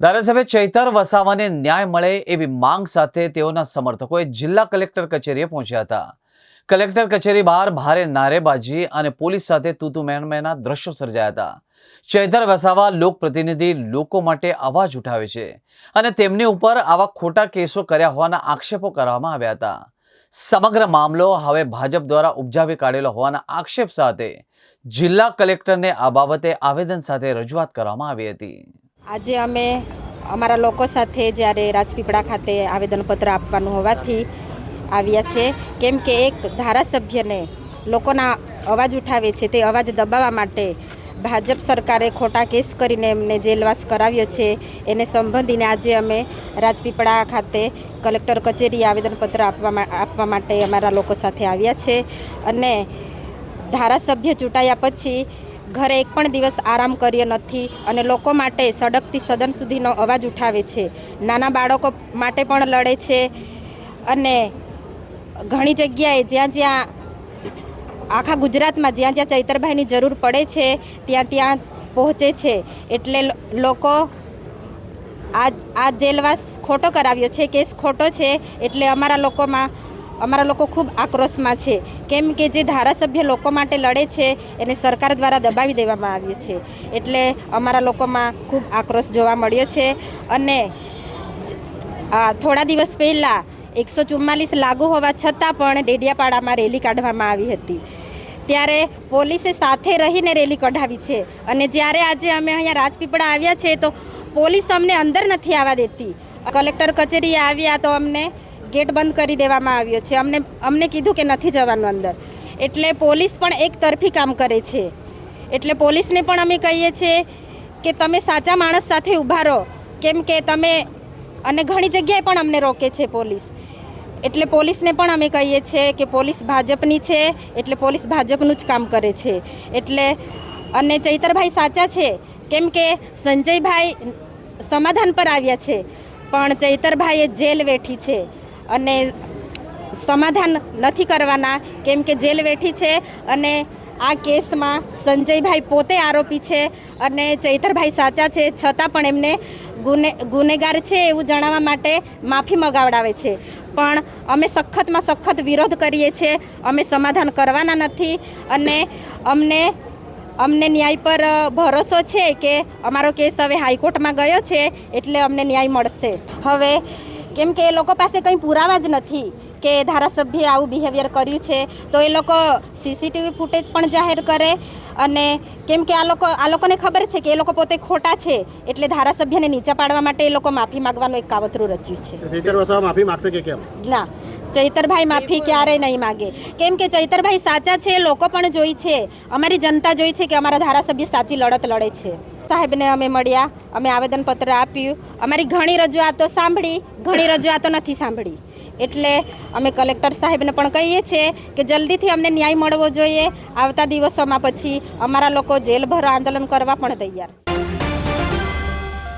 ધારાસભ્ય ચૈતર વસાવાને ન્યાય મળે એવી માંગ સાથે તેઓના સમર્થકોએ જિલ્લા કલેક્ટર કચેરીએ પહોંચ્યા હતા. કલેક્ટર કચેરી બહાર ભારે નારેબાજી અને પોલીસ સાથે તૂતુ મેનમેના દ્રશ્યો સર્જાયા હતા. ચૈતર વસાવા લોકપ્રતિનિધિ લોકો માટે અવાજ ઉઠાવે છે અને તેમની ઉપર આવા ખોટા કેસો કર્યા હોવાના આક્ષેપો કરવામાં આવ્યા હતા. સમગ્ર મામલો હવે ભાજપ દ્વારા ઉપજાવી કાઢેલો હોવાના આક્ષેપ સાથે જિલ્લા કલેક્ટરને આ બાબતે આવેદન સાથે રજૂઆત કરવામાં આવી હતી. આજે અમે અમારા લોકો સાથે જ્યારે રાજપીપળા ખાતે આવેદનપત્ર આપવાનું હોવાથી આવ્યા છે. કેમ કે એક ધારાસભ્યને લોકોના અવાજ ઉઠાવે છે તે અવાજ દબાવવા માટે ભાજપ સરકારે ખોટા કેસ કરીને એમને જેલવાસ કરાવ્યો છે. એને સંબંધીને આજે અમે રાજપીપળા ખાતે કલેક્ટર કચેરી આવેદનપત્ર આપવા આપવા માટે અમારા લોકો સાથે આવ્યા છે. અને ધારાસભ્ય ચૂંટાયા પછી ઘરે એક પણ દિવસ આરામ કર્યો નથી અને લોકો માટે સડકથી સદન સુધીનો અવાજ ઉઠાવે છે. નાના બાળકો માટે પણ લડે છે અને ઘણી જગ્યાએ જ્યાં જ્યાં આખા ગુજરાતમાં જ્યાં જ્યાં ચૈતરભાઈની જરૂર પડે છે, ત્યાં ત્યાં પહોંચે છે. એટલે લોકો આ આ જેલવાસ ખોટો કરાવ્યો છે, કેસ ખોટો છે, એટલે અમારા લોકોમાં અમારા લોકો ખૂબ આક્રોશમાં છે. કેમ કે જે ધારાસભ્ય લોકો માટે લડે છે, એને સરકાર દ્વારા દબાવી દેવામાં આવી છે. એટલે અમારા લોકોમાં ખૂબ આક્રોશ જોવા મળ્યો છે. અને થોડા દિવસ પહેલાં એકસો ચુમ્માલીસ લાગુ હોવા છતાં પણ ડેડિયાપાડામાં રેલી કાઢવામાં આવી હતી. ત્યારે પોલીસે સાથે રહીને રેલી કઢાવી છે. અને જ્યારે આજે અમે અહીંયા રાજપીપળા આવ્યા છે, તો પોલીસ અમને અંદર નથી આવવા દેતી. કલેક્ટર કચેરીએ આવ્યા તો અમને ગેટ બંધ કરી દેવામાં આવ્યો છે. અમને અમને કીધું કે નથી જવાનું અંદર. એટલે પોલીસ પણ એક તરફી કામ કરે છે. એટલે પોલીસને પણ અમે કહીએ છીએ કે તમે સાચા માણસ સાથે ઊભા રહો. કેમ કે તમે, અને ઘણી જગ્યાએ પણ અમને રોકે છે પોલીસ. એટલે પોલીસને પણ અમે કહીએ છીએ કે પોલીસ ભાજપની છે, એટલે પોલીસ ભાજપનું જ કામ કરે છે. એટલે, અને ચૈતરભાઈ સાચા છે. કેમ કે સંજયભાઈ સમાધાન પર આવ્યા છે. પણ ચૈતરભાઈએ જેલ વેઠી છે. અને સમાધાન નથી કરવાના. કેમ કે જેલ વેઠી છે અને આ કેસમાં સંજયભાઈ પોતે આરોપી છે અને ચૈતરભાઈ સાચા છે, છતાં પણ એમને ગુને, ગુનેગાર છે એવું જણાવવા માટે માફી મગાવડાવે છે. પણ અમે સખતમાં સખત વિરોધ કરીએ છીએ, અમે સમાધાન કરવાના નથી અને અમને અમને ન્યાય પર ભરોસો છે કે અમારો કેસ હવે હાઈકોર્ટમાં ગયો છે, એટલે અમને ન્યાય મળશે. હવે કેમ કે એ લોકો પાસે કંઈ પુરાવા જ નથી કે ધારાસભ્ય આવું બિહેવિયર કર્યું છે. તો એ લોકો સીસીટીવી ફૂટેજ પણ જાહેર કરે અને કેમ કે આ લોકો આ લોકોને ખબર છે કે એ લોકો પોતે ખોટા છે એટલે ધારાસભ્યને નીચે પાડવા માટે એ લોકો માફી માગવાનું એક કાવતરું રચ્યું છે. માફી માગશે કે કેમ? ના. ચૈતરભાઈ માફી ક્યારેય નહીં માગે. કેમ કે ચૈતરભાઈ સાચા છે લોકો પણ જોઈ છે. અમારી જનતા જોઈ છે કે અમારા ધારાસભ્ય સાચી લડત લડે છે. સાહેબને અમે મળ્યા અમે આવેદનપત્ર આપ્યું. અમારી ઘણી રજૂઆતો સાંભળી ઘણી રજૂઆતો નથી સાંભળી. એટલે અમે કલેક્ટર સાહેબને પણ કહીએ છીએ કે જલ્દીથી અમને ન્યાય મળવો જોઈએ. આવતા દિવસોમાં પછી અમારા લોકો જેલભરો આંદોલન કરવા પણ તૈયાર છે.